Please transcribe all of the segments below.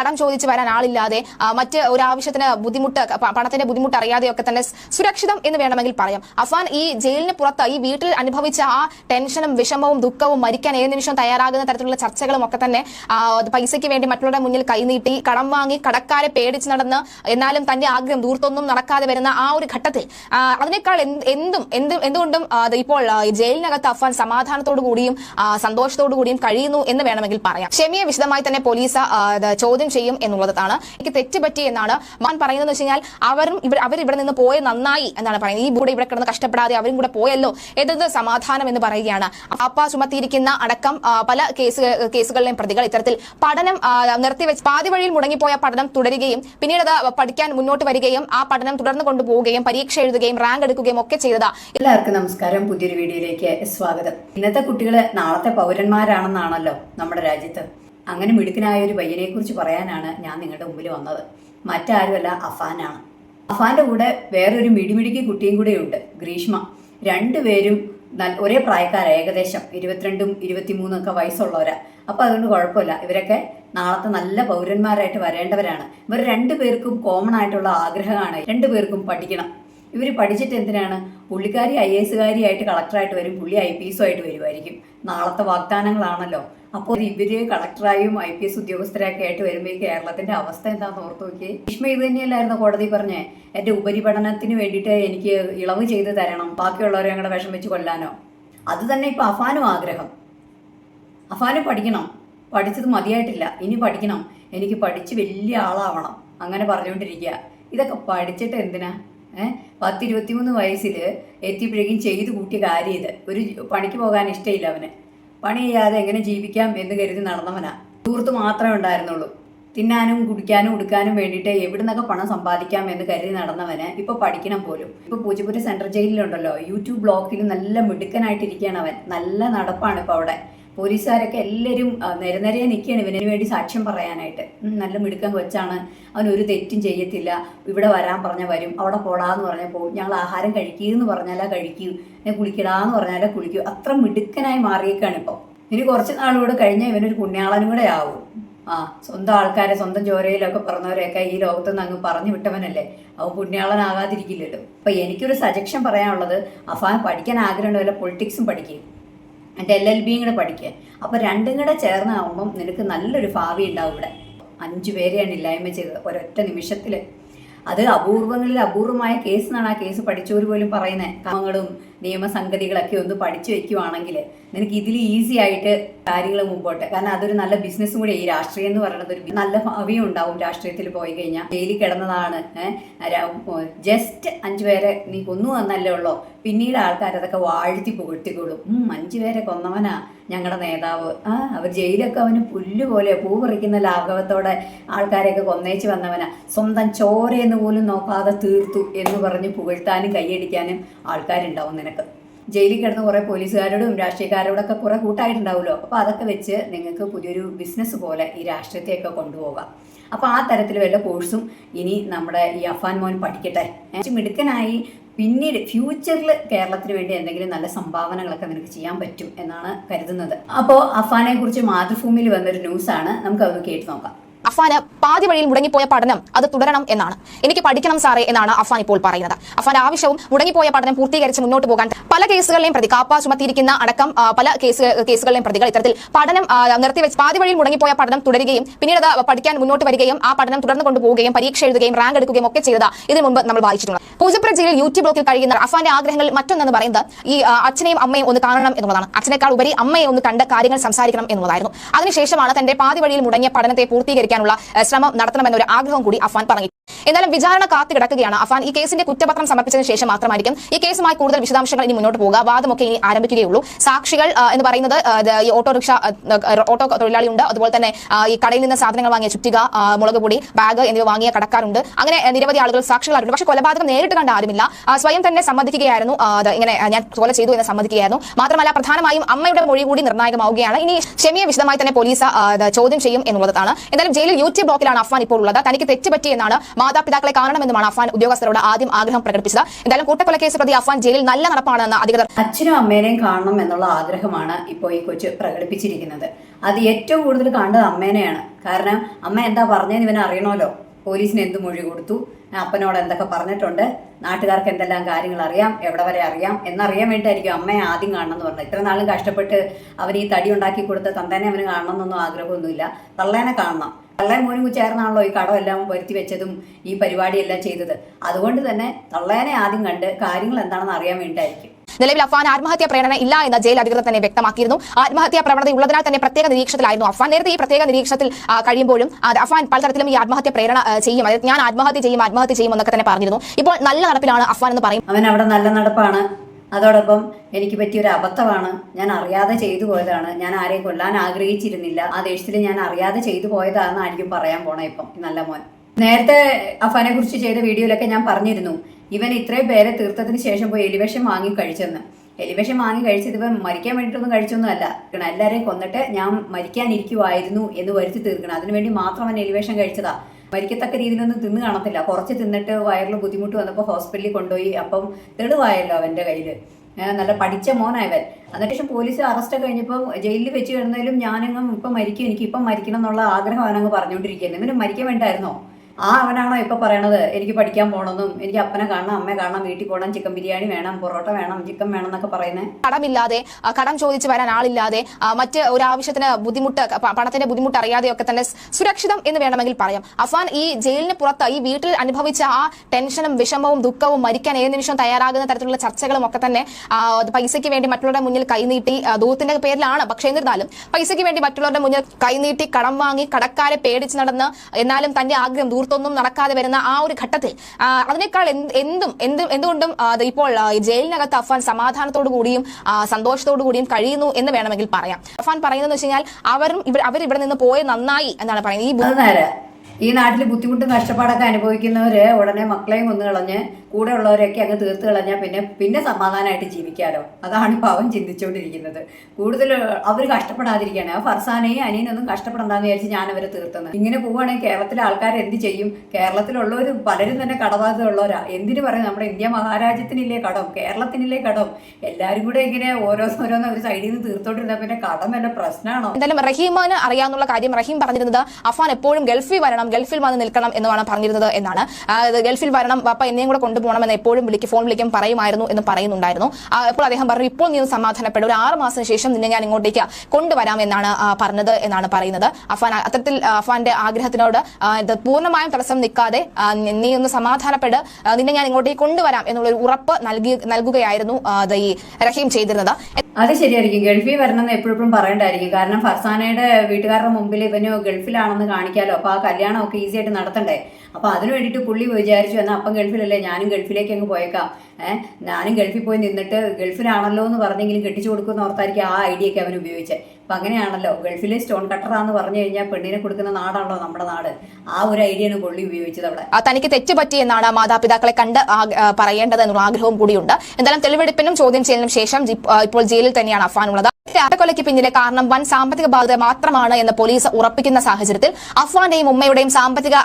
കടം ചോദിച്ച് വരാൻ ആളില്ലാതെ മറ്റ് ഒരു ആവശ്യത്തിന് ബുദ്ധിമുട്ട് പണത്തിന്റെ ബുദ്ധിമുട്ട് അറിയാതെയൊക്കെ തന്നെ സുരക്ഷിതം എന്ന് വേണമെങ്കിൽ പറയാം. അഫാൻ ഈ ജയിലിന് പുറത്ത് ഈ വീട്ടിൽ അനുഭവിച്ച ആ ടെൻഷനും വിഷമവും ദുഃഖവും മരിക്കാൻ ഏത് നിമിഷം തയ്യാറാകുന്ന തരത്തിലുള്ള ചർച്ചകളും ഒക്കെ തന്നെ പൈസയ്ക്ക് വേണ്ടി മറ്റുള്ളവരുടെ മുന്നിൽ കൈനീട്ടി കടം വാങ്ങി കടക്കാരെ പേടിച്ച് നടന്ന് എന്നാലും തന്റെ ആഗ്രഹം ദൂർത്തൊന്നും നടക്കാതെ വരുന്ന ആ ഒരു ഘട്ടത്തിൽ അതിനേക്കാൾ എന്തും എന്തും എന്ത് എന്തുകൊണ്ടും ഇപ്പോൾ ജയിലിനകത്ത് അഫാൻ സമാധാനത്തോടു കൂടിയും സന്തോഷത്തോടു കൂടിയും കഴിയുന്നു എന്ന് വേണമെങ്കിൽ പറയാം. ഷെമിയെ വിശദമായി തന്നെ പോലീസ് അത് ചോദ്യം ചെയ്യും എന്നുള്ളതാണ്. എനിക്ക് തെറ്റുപറ്റി എന്നാണ് മാൻ പറയുന്നത് വെച്ച് അവരും ഇവർ അവർ ഇവിടെ നിന്ന് പോയത് നന്നായി എന്നാണ് പറയുന്നത്. ഈ കൂടെ ഇവിടെ കിടന്ന് കഷ്ടപ്പെടാതെ അവരും കൂടെ പോയല്ലോ. എന്നത് സമാധാനം എന്ന് പറയുകയാണ്. അപ്പ ചുമത്തിയിരിക്കുന്ന അടക്കം പല കേസ് കേസുകളിലെയും പ്രതികൾ ഇത്തരത്തിൽ പഠനം നിർത്തിവെച്ച് പാതി വഴിയിൽ മുടങ്ങിപ്പോയ പഠനം തുടരുകയും പിന്നീട് അത് പഠിക്കാൻ മുന്നോട്ട് വരികയും ആ പഠനം തുടർന്ന് കൊണ്ടുപോവുകയും പരീക്ഷ എഴുതുകയും റാങ്ക് എടുക്കുകയും ഒക്കെ ചെയ്തതാ. എല്ലാവർക്കും നമസ്കാരം. പുതിയൊരു വീഡിയോയിലേക്ക് സ്വാഗതം. ഇന്നത്തെ കുട്ടികൾ നാളത്തെ പൗരന്മാരാണെന്നാണല്ലോ നമ്മുടെ രാജ്യത്ത് അങ്ങനെ മിടുക്കനായ ഒരു പയ്യനെ കുറിച്ച് പറയാനാണ് ഞാൻ നിങ്ങളുടെ മുമ്പിൽ വന്നത്. മറ്റാരുമല്ല അഫാനാണ്. അഫാന്റെ കൂടെ വേറൊരു മിടിമിടിക്ക് കുട്ടിയും കൂടെ ഉണ്ട് ഗ്രീഷ്മ. രണ്ടുപേരും ഒരേ പ്രായക്കാരാണ് ഏകദേശം ഇരുപത്തിരണ്ടും ഇരുപത്തിമൂന്നും ഒക്കെ വയസ്സുള്ളവരാ. അപ്പോൾ അതുകൊണ്ട് കുഴപ്പമില്ല. ഇവരൊക്കെ നാളത്തെ നല്ല പൗരന്മാരായിട്ട് വരേണ്ടവരാണ്. ഇവർ രണ്ടു പേർക്കും കോമൺ ആയിട്ടുള്ള ആഗ്രഹമാണ്. രണ്ടുപേർക്കും പഠിക്കണം. ഇവർ പഠിച്ചിട്ട് എന്തിനാണ്? പുള്ളിക്കാരി ഐ എസ് കാരിയായിട്ട് കളക്ടറായിട്ട് വരും പുള്ളി ഐ പി എസ് ആയിട്ട് വരുമായിരിക്കും നാളത്തെ വാഗ്ദാനങ്ങളാണല്ലോ. അപ്പോൾ ഇവർ കളക്ടറായും ഐ പി എസ് ഉദ്യോഗസ്ഥരൊക്കെ ആയിട്ട് വരുമ്പോൾ കേരളത്തിന്റെ അവസ്ഥ എന്താണെന്ന് ഓർത്ത് നോക്കിയേ. ഭീഷ്മ ഇത് തന്നെയല്ലായിരുന്നു കോടതി പറഞ്ഞേ? എന്റെ ഉപരിപഠനത്തിന് വേണ്ടിയിട്ട് എനിക്ക് ഇളവ് ചെയ്ത് തരണം. ബാക്കിയുള്ളവരെ ഞങ്ങളുടെ വിഷം വെച്ച് കൊല്ലാനോ? അത് തന്നെ ഇപ്പൊ അഫാനും ആഗ്രഹം. അഫാനും പഠിക്കണം. പഠിച്ചത് മതിയായിട്ടില്ല. ഇനി പഠിക്കണം. എനിക്ക് പഠിച്ച് വലിയ ആളാവണം. അങ്ങനെ പറഞ്ഞുകൊണ്ടിരിക്കുക ഇതൊക്കെ പഠിച്ചിട്ട് എന്തിനാ? ഏഹ് പത്തിരുപത്തിമൂന്ന് വയസ്സിൽ എത്തിയപ്പോഴേക്കും ചെയ്ത് കൂട്ടിയ കാര്യം ഇത്. ഒരു പണിക്ക് പോകാൻ ഇഷ്ടമില്ല അവന്. പണി ചെയ്യാതെ എങ്ങനെ ജീവിക്കാം എന്ന് കരുതി നടന്നവനാ. സുഹൃത്ത് മാത്രമേ ഉണ്ടായിരുന്നുള്ളൂ. തിന്നാനും കുടിക്കാനും ഉടുക്കാനും വേണ്ടിയിട്ട് എവിടെ നിന്നൊക്കെ പണം സമ്പാദിക്കാം എന്ന് കരുതി നടന്നവന് ഇപ്പൊ പഠിക്കണം പോലും. ഇപ്പൊ പൂജപ്പുര സെൻട്രൽ ജയിലിലുണ്ടല്ലോ. യൂട്യൂബ് ബ്ലോക്കിൽ നല്ല മിടുക്കനായിട്ടിരിക്കുകയാണ് അവൻ. നല്ല നടപ്പാണ് ഇപ്പൊ അവിടെ. പോലീസുകാരൊക്കെ എല്ലാവരും നിരനിരയെ നിൽക്കുകയാണ് ഇവനു വേണ്ടി സാക്ഷ്യം പറയാനായിട്ട്. നല്ല മിടുക്കൻ കൊച്ചാണ്. അവൻ ഒരു തെറ്റും ചെയ്യത്തില്ല. ഇവിടെ വരാൻ പറഞ്ഞ വരും. അവിടെ പോടാന്ന് പറഞ്ഞാൽ പോകും ഞങ്ങൾ ആഹാരം കഴിക്കുകയെന്ന് പറഞ്ഞാലാ കഴിക്കൂ. എന്നെ കുളിക്കടാന്ന് പറഞ്ഞാലാ കുളിക്കൂ. അത്ര മിടുക്കനായി മാറിയേക്കാണ് ഇപ്പോൾ ഇനി കുറച്ച് നാളുകൂടെ കഴിഞ്ഞാൽ ഇവനൊരു പുണ്യാളനും കൂടെ ആവും. ആ സ്വന്തം ആൾക്കാരെ സ്വന്തം ചോരയിലൊക്കെ പറഞ്ഞവരെയൊക്കെ ഈ ലോകത്തുനിന്ന് അങ്ങ് പറഞ്ഞു വിട്ടവനല്ലേ? അവൻ പുണ്യാളനാകാതിരിക്കില്ലല്ലോ. അപ്പൊ എനിക്കൊരു സജക്ഷൻ പറയാനുള്ളത് അഫാൻ പഠിക്കാൻ ആഗ്രഹമുണ്ടോ വല്ല പൊളിറ്റിക്സും പഠിക്കും. എന്റെ എൽ എൽ ബിയും കൂടെ പഠിക്കുക. അപ്പോൾ രണ്ടും കൂടെ ചേർന്നാകുമ്പം നിനക്ക് നല്ലൊരു ഭാവി ഉണ്ടാവും ഇവിടെ. അഞ്ചു പേരെയാണ് ഇല്ലായ്മ ചെയ്തത് ഒരൊറ്റ നിമിഷത്തിൽ അത് അപൂർവങ്ങളിൽ അപൂർവമായ കേസ് എന്നാണ് ആ കേസ് പഠിച്ചവർ പോലും പറയുന്നത് ക്രമങ്ങളും നിയമസംഗതികളൊക്കെ ഒന്ന് പഠിച്ചു വെക്കുവാണെങ്കിൽ നിനക്ക് ഇതിൽ ഈസി ആയിട്ട് കാര്യങ്ങൾ മുമ്പോട്ട്. കാരണം അതൊരു നല്ല ബിസിനസ്സും കൂടി. ഈ രാഷ്ട്രീയം എന്ന് പറയുന്നത് ഒരു നല്ല ഭാവിയും ഉണ്ടാവും രാഷ്ട്രീയത്തിൽ പോയി കഴിഞ്ഞാൽ. ജയിലിൽ കിടന്നതാണ് ജസ്റ്റ് അഞ്ചു പേരെ നീ കൊന്നു വന്നല്ലേ ഉള്ളോ? പിന്നീട് ആൾക്കാർ അതൊക്കെ വാഴ്ത്തി പുകഴ്ത്തിക്കോളും അഞ്ചു പേരെ കൊന്നവനാ ഞങ്ങളുടെ നേതാവ്. ആ അവർ ജയിലൊക്കെ അവന് പുല്ല് പോലെ പൂ പറിക്കുന്ന ലാഘവത്തോടെ ആൾക്കാരെയൊക്കെ കൊന്നേച്ച് വന്നവനാ. സ്വന്തം ചോരയെന്ന് പോലും നോക്കാതെ തീർത്തു എന്ന് പറഞ്ഞ് പുകഴ്ത്താനും കൈയടിക്കാനും ആൾക്കാരുണ്ടാവും നിനക്ക്. ജയിലിൽ കിടന്ന് കുറേ പോലീസുകാരോടും രാഷ്ട്രീയക്കാരോടൊക്കെ കുറേ കൂട്ടായിട്ടുണ്ടാവുമല്ലോ. അപ്പോൾ അതൊക്കെ വെച്ച് നിങ്ങൾക്ക് പുതിയൊരു ബിസിനസ് പോലെ ഈ രാഷ്ട്രീയത്തെയൊക്കെ കൊണ്ടുപോകാം. അപ്പോൾ ആ തരത്തിൽ വല്ല കോഴ്സും ഇനി നമ്മുടെ ഈ അഫാൻ മോൻ പഠിക്കട്ടെ. മിടുക്കനായി പിന്നീട് ഫ്യൂച്ചറിൽ കേരളത്തിന് വേണ്ടി എന്തെങ്കിലും നല്ല സംഭാവനകളൊക്കെ നിനക്ക് ചെയ്യാൻ പറ്റും എന്നാണ് കരുതുന്നത്. അപ്പോൾ അഫാനെ കുറിച്ച് മാതൃഭൂമിയിൽ വന്നൊരു ന്യൂസാണ് നമുക്ക് അത് കേട്ട് നോക്കാം. അഫാന് പാതി വഴിയിൽ മുടങ്ങിപ്പോയ പഠനം അത് തുടരണം എന്നാണ്. എനിക്ക് പഠിക്കണം സാറേ എന്നാണ് അഫാൻ ഇപ്പോൾ പറയുന്നത്. അഫാന്റെ ആവശ്യവും മുടങ്ങിപ്പോയ പഠനം പൂർത്തീകരിച്ച് മുന്നോട്ട് പോകാൻ പല കേസുകളിലെയും പ്രതി കാപ്പ ചുമത്തിയിരിക്കുന്ന അടക്കം പല കേസ് കേസുകളിലെയും പ്രതികൾ ഇത്തരത്തിൽ പഠനം നിർത്തി നിർത്തിവെച്ച് പാതി വഴിയിൽ മുടങ്ങിപ്പോയ പഠനം തുടരുകയും പിന്നീട് അത് പഠിക്കാൻ മുന്നോട്ട് വരികയും ആ പഠനം തുടർന്ന് കൊണ്ടുപോകുകയും പരീക്ഷ എഴുതുകയും റാങ്ക് എടുക്കുകയും ഒക്കെ ചെയ്തത് ഇതിനു മുമ്പ് നമ്മൾ വായിച്ചിട്ടുള്ളത്. പൂജപ്പുര ജയിലിൽ യൂട്യൂബ് ബ്ലോക്കിൽ കഴിയുന്ന അഫാന്റെ ആഗ്രഹങ്ങൾ മറ്റൊന്നെന്ന് പറയുന്നത് ഈ അച്ഛനെയും അമ്മയും ഒന്ന് കാണണം എന്നുള്ളതാണ്. അച്ഛനേക്കാൾ ഉപരി അമ്മയെ ഒന്ന് കണ്ട കാര്യങ്ങൾ സംസാരിക്കണം എന്നുള്ളതായിരുന്നു. അതിനുശേഷമാണ് തന്റെ പാതി വഴിയിൽ മുടങ്ങിയ പഠനത്തെ പൂർത്തീകരിക്കാനുള്ള ഏഹ്, ശ്രമം നടത്തണമെന്നൊരു ആഗ്രഹം കൂടി അഫാൻ പറഞ്ഞു എന്നാലും വിചാരണ കാത്തു കിടക്കുകയാണ് അഫാൻ ഈ കേസിന്റെ കുറ്റപത്രം സമർപ്പിച്ചതിന് ശേഷം മാത്രമായിരിക്കും ഈ കേസുമായി കൂടുതൽ വിശദാംശങ്ങൾ ഇനി മുന്നോട്ട് പോകുക വാദമൊക്കെ ഇനി ആരംഭിക്കുകയുള്ളൂ. സാക്ഷികൾ എന്ന് പറയുന്നത് ഈ ഓട്ടോറിക്ഷ ഓട്ടോ തൊഴിലാളിയുണ്ട്. അതുപോലെ തന്നെ ഈ കടയിൽ നിന്ന് സാധനങ്ങൾ വാങ്ങിയ ചുറ്റിക മുളക് പൊടി ബാഗ് എന്നിവ വാങ്ങിയ കടക്കാരുണ്ട്. അങ്ങനെ നിരവധി ആളുകൾ സാക്ഷികളായിട്ടുണ്ട്. പക്ഷേ കൊലപാതകം നേരിട്ട് കണ്ട ആരുമില്ല. സ്വയം തന്നെ സമ്മതിക്കുകയായിരുന്നു. ഇങ്ങനെ ഞാൻ കൊല ചെയ്തു എന്ന് സമ്മതിക്കുകയായിരുന്നു. മാത്രമല്ല പ്രധാനമായും അമ്മയുടെ മൊഴി കൂടി നിർണായകമാവുകയാണ്. ഇനി ഷെമിയെ വിശദമായി തന്നെ പോലീസ് ചോദ്യം ചെയ്യും എന്നുള്ളതാണ്. എന്തായാലും ജയിലിൽ യൂട്യൂബ് ബ്ലോക്കിലാണ് അഫ്വാൻ ഇപ്പോൾ ഉള്ളത്. തനിക്ക് തെറ്റുപറ്റി എന്നാണ് മാതാപിതാക്കളെ കാണണമെന്നുമാണ് അഫാൻ ഉദ്യോഗസ്ഥരോട് ആദ്യം ആഗ്രഹം പ്രകടിപ്പിച്ചത്. എന്തായാലും കൂട്ടക്കൊലക്കേസ് പ്രതി അഫാൻ ജയിലിൽ നല്ല നടപ്പാണെന്ന് അധികൃതർ അച്ഛനും അമ്മേനെയും കാണണം എന്നുള്ള ആഗ്രഹമാണ് ഇപ്പോൾ ഈ കൊച്ചു പ്രകടിപ്പിച്ചിരിക്കുന്നത്. അത് ഏറ്റവും കൂടുതൽ കാണേണ്ടത് അമ്മേനെയാണ്. കാരണം അമ്മ എന്താ പറഞ്ഞതെന്ന് ഇവൻ അറിയണമല്ലോ. പോലീസിന് എന്ത് മൊഴി കൊടുത്തു? അപ്പനോട് എന്തൊക്കെ പറഞ്ഞിട്ടുണ്ട്? നാട്ടുകാർക്ക് എന്തെല്ലാം കാര്യങ്ങൾ അറിയാം? എവിടെ വരെ അറിയാം? എന്നറിയാൻ വേണ്ടിയിട്ടായിരിക്കും അമ്മയെ ആദ്യം കാണണം എന്ന് പറഞ്ഞത്. ഇത്ര നാളും കഷ്ടപ്പെട്ട് അവൻ ഈ തടി ഉണ്ടാക്കി കൊടുത്ത തന്തേനെ അവന് കാണണം എന്നൊന്നും ആഗ്രഹമൊന്നുമില്ല. തള്ളേനെ കാണണം. തള്ളേൻ മോനും ചേർന്നാണല്ലോ ഈ കടമെല്ലാം വരുത്തി വെച്ചതും ഈ പരിപാടിയെല്ലാം ചെയ്തത്. അതുകൊണ്ട് തന്നെ തള്ളേനെ ആദ്യം കണ്ട് കാര്യങ്ങൾ എന്താണെന്ന് അറിയാൻ വേണ്ടിയിട്ടായിരിക്കും നിലവിൽ അഫാൻ ആത്മഹത്യാ പ്രേരണ ഇല്ല എന്ന് ജയിൽ അധികൃതർ തന്നെ വ്യക്തമാക്കിയിരുന്നു. ആത്മഹത്യാ പ്രവണത ഉള്ളതിനാൽ തന്നെ പ്രത്യേക നിരീക്ഷണത്തിലായിരുന്നു അഫാൻ നേരത്തെ ഈ പ്രത്യേക നിരീക്ഷണത്തിൽ കഴിയുമ്പോഴും അഫാൻ പലതരത്തിലും ഈ ആത്മഹത്യ പ്രേരണ ചെയ്യും. അതായത് ഞാൻ ആത്മഹത്യ ചെയ്യും ആത്മഹത്യ ചെയ്യും എന്നൊക്കെ തന്നെ പറഞ്ഞിരുന്നു. ഇപ്പോൾ നല്ല നടപ്പിലാണ് അഫാൻ എന്ന് പറയും അവൻ അവിടെ നല്ല നടപ്പാണ്. അതോടൊപ്പം എനിക്ക് പറ്റിയൊരു അബദ്ധമാണ്. ഞാൻ അറിയാതെ ചെയ്തു പോയതാണ്. ഞാൻ ആരെയും കൊല്ലാൻ ആഗ്രഹിച്ചിരുന്നില്ല. ആ ദേഷ്യത്തിൽ ഞാൻ അറിയാതെ ചെയ്തു പോയതാണെന്നായിരിക്കും പറയാൻ പോണേ ഇപ്പം. നല്ല മോൻ. നേരത്തെ അഫാനെ കുറിച്ച് ചെയ്ത വീഡിയോയിലൊക്കെ ഞാൻ പറഞ്ഞിരുന്നു. ഇവൻ ഇത്രയും പേരെ തീർത്തതിന് ശേഷം പോയി എലിവേഷം വാങ്ങി കഴിച്ചെന്ന്. എലിവേഷം വാങ്ങി കഴിച്ചത് ഇവൻ മരിക്കാൻ വേണ്ടിയിട്ടൊന്നും കഴിച്ചൊന്നും അല്ല എല്ലാവരെയും കൊന്നിട്ട് ഞാൻ മരിക്കാനിരിക്കുമായിരുന്നു എന്ന് വരുത്തി തീർക്കണം. അതിനുവേണ്ടി മാത്രം അവൻ എലിവേഷൻ കഴിച്ചതാ. മരിക്കത്തക്ക രീതിയിലൊന്നും തിന്ന് കാണത്തില്ല. കുറച്ച് തിന്നിട്ട് വയറിൽ ബുദ്ധിമുട്ട് വന്നപ്പോൾ ഹോസ്പിറ്റലിൽ കൊണ്ടുപോയി അപ്പം തെളിവായല്ലോ അവന്റെ കയ്യിൽ നല്ല പഠിച്ച മോനായവൻ. അതിനുശേഷം ശേഷം പോലീസ് അറസ്റ്റ് കഴിഞ്ഞപ്പോൾ ജയിലിൽ വെച്ച് കിടന്നാലും ഞാനങ്ങ് ഇപ്പം മരിക്കും എനിക്ക് ഇപ്പം മരിക്കണം എന്നുള്ള ആഗ്രഹം അവനങ്ങ് പറഞ്ഞുകൊണ്ടിരിക്കുന്നത് ഇവന് മരിക്കാൻ വേണ്ടായിരുന്നോ? ആ അവനാണോ ഇപ്പൊ പറയണത്? എനിക്ക് പഠിക്കാൻ പോകണമെന്നും എനിക്ക് അപ്പനെ കാണണം അമ്മയെ കാണണം വീട്ടിൽ പോകണം ചിക്കൻ ബിരിയാണി വേണം പൊറോട്ട വേണം ചിക്കൻ വേണം എന്നൊക്കെ പറയുന്നത് കടമില്ലാതെ കടം ചോദിച്ചു വരാൻ ആളില്ലാതെ മറ്റ് ഒരു ആവശ്യത്തിന് ബുദ്ധിമുട്ട് പണത്തിന്റെ ബുദ്ധിമുട്ട് അറിയാതെയൊക്കെ തന്നെ സുരക്ഷിതം എന്ന് വേണമെങ്കിൽ പറയാം. അഫാൻ ഈ ജയിലിന് പുറത്ത് ഈ വീട്ടിൽ അനുഭവിച്ച ആ ടെൻഷനും വിഷമവും ദുഃഖവും മരിക്കാൻ ഏത് നിമിഷം തയ്യാറാകുന്ന തരത്തിലുള്ള ചർച്ചകളും ഒക്കെ തന്നെ പൈസയ്ക്ക് വേണ്ടി മറ്റുള്ളവരുടെ മുന്നിൽ കൈനീട്ടി ദൂത്തിന്റെ പേരിലാണ്. പക്ഷേ എന്നിരുന്നാലും പൈസയ്ക്ക് വേണ്ടി മറ്റുള്ളവരുടെ മുന്നിൽ കൈനീട്ടി കടം വാങ്ങി കടക്കാരെ പേടിച്ച് നടന്ന് എന്നാലും തന്റെ ആഗ്രഹം ദൂർത്തൊന്നും നടക്കാതെ വരുന്ന ആ ഒരു ഘട്ടത്തിൽ അതിനേക്കാൾ എന്തും എന്ത് എന്തുകൊണ്ടും ഇപ്പോൾ ജയിലിനകത്ത് അഫാൻ സമാധാനത്തോടു കൂടിയും സന്തോഷത്തോടു കൂടിയും കഴിയുന്നു എന്ന് വേണമെങ്കിൽ പറയാം. അഫാൻ പറയുന്നത് വെച്ച് കഴിഞ്ഞാൽ അവരും അവർ ഇവിടെ നിന്ന് പോയ നന്നായി എന്നാണ് പറയുന്നത്. ഈ ഈ നാട്ടിൽ ബുദ്ധിമുട്ടും കഷ്ടപ്പാടൊക്കെ അനുഭവിക്കുന്നവര് ഉടനെ മക്കളെയും കൊന്നു കളഞ്ഞ് കൂടെ ഉള്ളവരെയൊക്കെ അങ്ങ് തീർത്ത് കളഞ്ഞാൽ പിന്നെ പിന്നെ സമാധാനമായിട്ട് ജീവിക്കാലോ. അതാണ് ഇപ്പോൾ അവൻ ചിന്തിച്ചുകൊണ്ടിരിക്കുന്നത് കൂടുതൽ അവർ കഷ്ടപ്പെടാതിരിക്കുകയാണ് ആ ഫർസാനെയും അനിയനൊന്നും കഷ്ടപ്പെടണ്ടെന്ന് വിചാരിച്ച് ഞാൻ അവരെ തീർത്തുന്നത് ഇങ്ങനെ പോവുകയാണെങ്കിൽ കേരളത്തിലെ ആൾക്കാർ എന്ത് ചെയ്യും? കേരളത്തിലുള്ളവർ പലരും തന്നെ കടബാധ്യത ഉള്ളവരാ എന്തിനു പറയും? നമ്മുടെ ഇന്ത്യ മഹാരാജ്യത്തിനില്ലേ കടം? കേരളത്തിനില്ലേ കടം? എല്ലാവരും കൂടെ ഇങ്ങനെ ഓരോന്നോരോന്ന് ഒരു സൈഡിൽ നിന്ന് തീർത്തോണ്ടിരുന്ന പിന്നെ കടം വല്ല പ്രശ്നമാണോ എന്തായാലും റഹീമാന് അറിയാവുന്ന കാര്യം റഹീം പറഞ്ഞിരുന്നത് അഫാൻ എപ്പോഴും ഗൾഫിൽ വരണം. ഗൾഫിൽ വന്ന് നിൽക്കണം എന്നാണ് പറഞ്ഞിരുന്നത് എന്നാണ്. ഗൾഫിൽ വരണം പപ്പ എന്നെയും കൂടെ കൊണ്ടുപോകണം എന്ന് എപ്പോഴും വിളിക്കും ഫോൺ വിളിക്കും പറയുമായിരുന്നു എന്ന് പറയുന്നുണ്ടായിരുന്നു. അപ്പോൾ അദ്ദേഹം പറഞ്ഞു ഇപ്പോൾ നീ സമാധാനപ്പെടും ഒരു ആറ് മാസത്തിന് ശേഷം നിന്നെ ഞാൻ ഇങ്ങോട്ടേക്ക് കൊണ്ടുവരാം എന്നാണ് പറഞ്ഞത് എന്നാണ് പറയുന്നത്. അഫാൻ അത്തരത്തിൽ അഫാന്റെ ആഗ്രഹത്തിനോട് പൂർണമായും തടസ്സം നിൽക്കാതെ നീ ഒന്ന് സമാധാനപ്പെട് നിന്നെ ഞാൻ ഇങ്ങോട്ടേക്ക് കൊണ്ടുവരാം എന്നുള്ള ഒരു ഉറപ്പ് നൽകി നൽകുകയായിരുന്നു ഈ റഹീം ചെയ്തിരുന്നത്. അത് ശരിയായിരിക്കും. ഗൾഫിൽ വരണം എന്ന് എപ്പോഴും പറയണ്ടായിരിക്കും. കാരണം ഫർസാനയുടെ വീട്ടുകാരുടെ മുമ്പിൽ ഇവനോ ഗൾഫിലാണെന്ന് കാണിക്കാലോ. അപ്പൊ ആ കല്യാണം ഒക്കെ ഈസി ആയിട്ട് നടത്തണ്ടേ? അപ്പൊ അതിനു വേണ്ടിയിട്ട് പുള്ളി വിചാരിച്ചു എന്നാൽ അപ്പം ഗൾഫിലല്ലേ ഞാനും ഗൾഫിലേക്ക് അങ്ങ് പോയേക്കാം. ഏഹ് ഞാനും ഗൾഫിൽ പോയി നിന്നിട്ട് ഗൾഫിലാണല്ലോ എന്ന് പറഞ്ഞെങ്കിലും കെട്ടിച്ചു കൊടുക്കുമെന്ന് ഓർത്തായിരിക്കും ആ ഐഡിയ ഒക്കെ അവൻ ഉപയോഗിച്ചത് അപ്പൊ അങ്ങനെയാണല്ലോ ഗൾഫിലെ സ്റ്റോൺ കട്ടറാന്ന് പറഞ്ഞു കഴിഞ്ഞാൽ പെണ്ണിനെ കൊടുക്കുന്ന നാടാണല്ലോ നമ്മുടെ നാട്. ആ ഒരു ഐഡിയയാണ് പുള്ളി ഉപയോഗിച്ചത് അവിടെ. തനിക്ക് തെറ്റ് എന്നാണ് മാതാപിതാക്കളെ കണ്ട് പറയേണ്ടത് എന്നുള്ള ആഗ്രഹവും കൂടിയുണ്ട്. എന്തായാലും തെളിവെടുപ്പിനും ചോദ്യം ചെയ്യലിനും ശേഷം ഇപ്പോൾ ജയിലിൽ തന്നെയാണ് അഫാൻ ഉള്ളത്. കൊലയ്ക്ക് പിന്നിലെ കാരണം വൻ സാമ്പത്തിക ബാധ്യത മാത്രമാണ് എന്ന് പോലീസ് ഉറപ്പിക്കുന്ന സാഹചര്യത്തിൽ അഫ്വാന്റെയും ഉമ്മയുടെയും സാമ്പത്തിക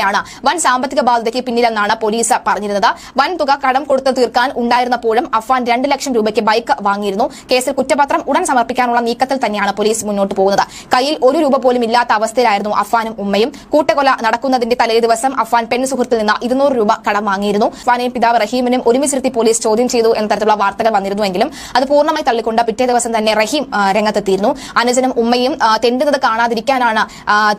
അച്ചടക്കമില്ലായ്മയാണ് വൻ സാമ്പത്തിക ബാധ്യതയ്ക്ക് പിന്നിലെന്നാണ് പോലീസ് പറഞ്ഞിരുന്നത്. വൻ തുക കടം കൊടുത്ത് തീർക്കാൻ ഉണ്ടായിരുന്നപ്പോഴും അഫ്വാൻ രണ്ട് ലക്ഷം രൂപയ്ക്ക് ബൈക്ക് വാങ്ങിയിരുന്നു. കേസിൽ കുറ്റപത്രം ഉടൻ സമർപ്പിക്കാനുള്ള നീക്കത്തിൽ തന്നെയാണ് പോലീസ് മുന്നോട്ട് പോകുന്നത്. കയ്യിൽ ഒരു രൂപ പോലും ഇല്ലാത്ത അവസ്ഥയിലായിരുന്നു അഫ്വാനും ഉമ്മയും. കൂട്ടക്കൊല നടക്കുന്നതിന്റെ തലേ ദിവസം അഫ്വാൻ പെൺ സുഹൃത്തിൽ നിന്ന് ഇരുന്നൂറ് രൂപ കടം വാങ്ങിയിരുന്നു. അഫ്വാനെയും പിതാവ് റഹീമിനും ഒരുമിച്ചിരുത്തി പോലീസ് ചോദ്യം ചെയ്തു എന്ന തരത്തിലുള്ള വാർത്തകൾ വന്നിരുന്നുവെങ്കിലും അത് പൂർണമായി തള്ളിക്കൊണ്ട് പിറ്റേ ദിവസം തന്നെ റഹീം രംഗത്തെത്തിയിരുന്നു. അനുജനും ഉമ്മയും തെണ്ടുന്നത് കാണാതിരിക്കാനാണ്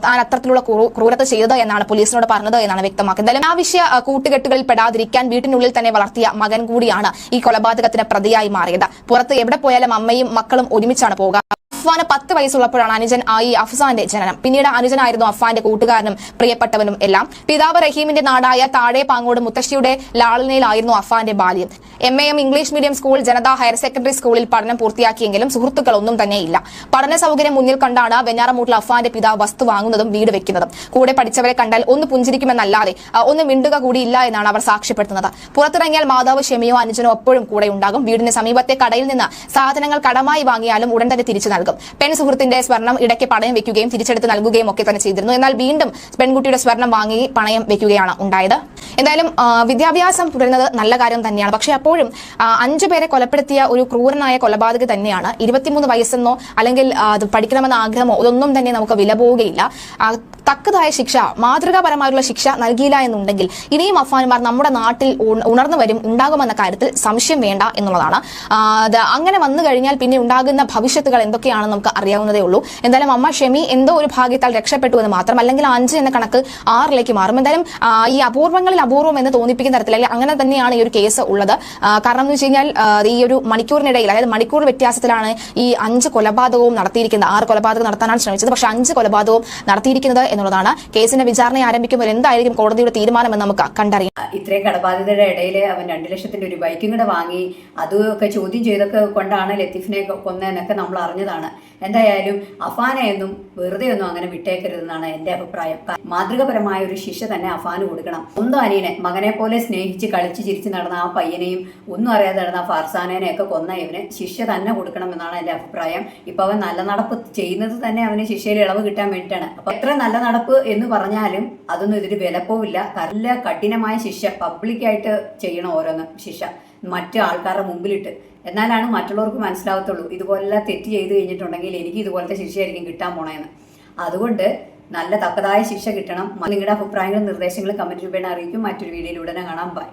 താൻ അത്തരത്തിലുള്ള ക്രൂരത ചെയ്തത് എന്നാണ് പോലീസിനോട് പറഞ്ഞത് എന്നാണ് വ്യക്തമാക്കുന്നത്. എന്തായാലും ആവശ്യ കൂട്ടുകെട്ടുകളിൽ പെടാതിരിക്കാൻ വീട്ടിനുള്ളിൽ തന്നെ വളർത്തിയ മകൻ കൂടിയാണ് ഈ കൊലപാതകത്തിന് പ്രതിയായി മാറിയത്. പുറത്ത് എവിടെ പോയാലും അമ്മയും മക്കളും ഒരുമിച്ചാണ് പോകുക അഫ്വാന് പത്ത് വയസ്സുള്ളപ്പോഴാണ് അനുജൻ ആയി അഫ്സാന്റെ ജനനം. പിന്നീട് അനുജനായിരുന്നു അഫ്വാന്റെ കൂട്ടുകാരനും പ്രിയപ്പെട്ടവനും എല്ലാം. പിതാവ് റഹീമിന്റെ നാടായ താഴെ പാങ്ങോട് മുത്തശ്ശിയുടെ ലാളനയിലായിരുന്നു അഫ്വാന്റെ ബാല്യം. M A M English medium school Janata higher secondary സ്കൂളിൽ പഠനം പൂർത്തിയാക്കിയെങ്കിലും സുഹൃത്തുക്കൾ ഒന്നും തന്നെയില്ല. പഠന സൗകര്യം മുന്നിൽ കണ്ടാണ് വെഞ്ഞാറമൂട്ടിൽ അഫ്വാന്റെ പിതാവ് വസ്തു വാങ്ങുന്നതും വീട് വെക്കുന്നതും. കൂടെ പഠിച്ചവരെ കണ്ടാൽ ഒന്ന് പുഞ്ചിരിക്കുമെന്നല്ലാതെ ഒന്ന് മിണ്ടുക കൂടിയില്ല എന്നാണ് അവർ സാക്ഷ്യപ്പെടുത്തുന്നത്. പുറത്തിറങ്ങിയാൽ മാതാവ് ക്ഷമയോ അനുജനോ എപ്പോഴും കൂടെ ഉണ്ടാകും വീടിന് സമീപത്തെ കടയിൽ നിന്ന് സാധനങ്ങൾ കടമായി വാങ്ങിയാലും ഉടൻ തന്നെ തിരിച്ചു നൽകും. നൽകും. പെൺ സുഹൃത്തിന്റെ സ്വർണം ഇടയ്ക്ക് പണയം വെക്കുകയും തിരിച്ചെടുത്ത് നൽകുകയും ഒക്കെ തന്നെ ചെയ്തിരുന്നു. എന്നാൽ വീണ്ടും പെൺകുട്ടിയുടെ സ്വർണം വാങ്ങി പണയം വെക്കുകയാണ് ഉണ്ടായത്. എന്തായാലും വിദ്യാഭ്യാസം തുടരുന്നത് നല്ല കാര്യം തന്നെയാണ്. പക്ഷേ അപ്പോഴും അഞ്ചു പേരെ കൊലപ്പെടുത്തിയ ഒരു ക്രൂരനായ കൊലപാതക തന്നെയാണ്. ഇരുപത്തിമൂന്ന് വയസ്സെന്നോ അല്ലെങ്കിൽ പഠിക്കണമെന്ന ആഗ്രഹമോ ഇതൊന്നും തന്നെ നമുക്ക് വില പോവുകയില്ല. തക്കതായ ശിക്ഷ മാതൃകാപരമായുള്ള ശിക്ഷ നൽകിയില്ല എന്നുണ്ടെങ്കിൽ ഇനിയും അഫാൻമാർ നമ്മുടെ നാട്ടിൽ ഉണർന്നു വരും ഉണ്ടാകുമെന്ന കാര്യത്തിൽ സംശയം വേണ്ട എന്നുള്ളതാണ്. അങ്ങനെ വന്നു കഴിഞ്ഞാൽ പിന്നെ ഉണ്ടാകുന്ന ഭവിഷ്യത്തുകൾ എന്തൊക്കെയാണെന്ന് നമുക്ക് അറിയാവുന്നതേ ഉള്ളൂ. എന്തായാലും അമ്മ ഷെമി എന്തോ ഒരു ഭാഗ്യത്താൽ രക്ഷപ്പെട്ടു എന്ന് മാത്രം അല്ലെങ്കിൽ അഞ്ച് എന്ന കണക്ക് ആറിലേക്ക് മാറും. എന്തായാലും ഈ അപൂർവങ്ങളിൽ അപൂർവം എന്ന് തോന്നിപ്പിക്കുന്ന തരത്തിൽ അല്ലെങ്കിൽ അങ്ങനെ തന്നെയാണ് ഈ ഒരു കേസ് ഉള്ളത്. കാരണം എന്ന് വെച്ച് കഴിഞ്ഞാൽ ഈ ഒരു മണിക്കൂറിനിടയിൽ അതായത് മണിക്കൂർ വ്യത്യാസത്തിലാണ് ഈ അഞ്ച് കൊലപാതകവും നടത്തിയിരിക്കുന്നത്. ആറ് കൊലപാതകം നടത്താനാണ് ശ്രമിച്ചത്. പക്ഷെ അഞ്ച് കൊലപാതകവും നടത്തിയിരിക്കുന്നത് എന്നുള്ളതാണ്. കേസിന്റെ വിചാരണ ആരംഭിക്കുമ്പോൾ എന്തായിരിക്കും കോടതിയുടെ തീരുമാനം എന്ന് നമുക്ക് കണ്ടറിയാം. ഇത്രയും കടബാധിതരുടെ ഇടയിൽ അവൻ രണ്ട് ലക്ഷത്തിന്റെ ഒരു ബൈക്കും കൂടെ വാങ്ങി അതൊക്കെ ചോദ്യം ചെയ്തൊക്കെ കൊണ്ടാണ് ലത്തീഫിനെ കൊന്നതെന്നൊക്കെ നമ്മൾ അറിഞ്ഞതാണ്. എന്തായാലും അഫാനെയൊന്നും വെറുതെ ഒന്നും അങ്ങനെ വിട്ടേക്കരുതെന്നാണ് എന്റെ അഭിപ്രായം. മാതൃകപരമായ ഒരു ശിക്ഷ തന്നെ അഫാന് കൊടുക്കണം. സ്വന്തം അനിയനെ മകനെ പോലെ സ്നേഹിച്ച് കളിച്ച് ചിരിച്ച് നടന്ന ആ പയ്യനെയും ഒന്നും അറിയാതെ നടന്ന ഫാർസാനേനെ ഒക്കെ കൊന്ന ഇവന് ശിക്ഷ തന്നെ കൊടുക്കണം എന്നാണ് എന്റെ അഭിപ്രായം. ഇപ്പൊ അവൻ നല്ല നടപ്പ് ചെയ്യുന്നത് തന്നെ അവന് ശിക്ഷയിൽ ഇളവ് കിട്ടാൻ വേണ്ടിയിട്ടാണ്. അപ്പൊ എത്ര നല്ല നടപ്പ് എന്ന് പറഞ്ഞാലും അതൊന്നും ഇതിന് വിലപ്പോവില്ല. നല്ല കഠിനമായ ശിക്ഷ പബ്ലിക്കായിട്ട് ചെയ്യണം ഓരോന്ന് ശിക്ഷ മറ്റ് ആൾക്കാരുടെ മുമ്പിലിട്ട്. എന്നാലാണ് മറ്റുള്ളവർക്ക് മനസ്സിലാവത്തുള്ളൂ. ഇതുപോലെ തെറ്റ് ചെയ്ത് കഴിഞ്ഞിട്ടുണ്ടെങ്കിൽ എനിക്ക് ഇതുപോലത്തെ ശിക്ഷയായിരിക്കും കിട്ടാൻ പോണേന്ന്. അതുകൊണ്ട് നല്ല തക്കതായ ശിക്ഷ കിട്ടണം. നിങ്ങളുടെ അഭിപ്രായങ്ങളും നിർദ്ദേശങ്ങളും കമന്റ് രൂപേണ അറിയിക്കും. മറ്റൊരു വീഡിയോയിൽ ഉടനെ കാണാം. ബൈ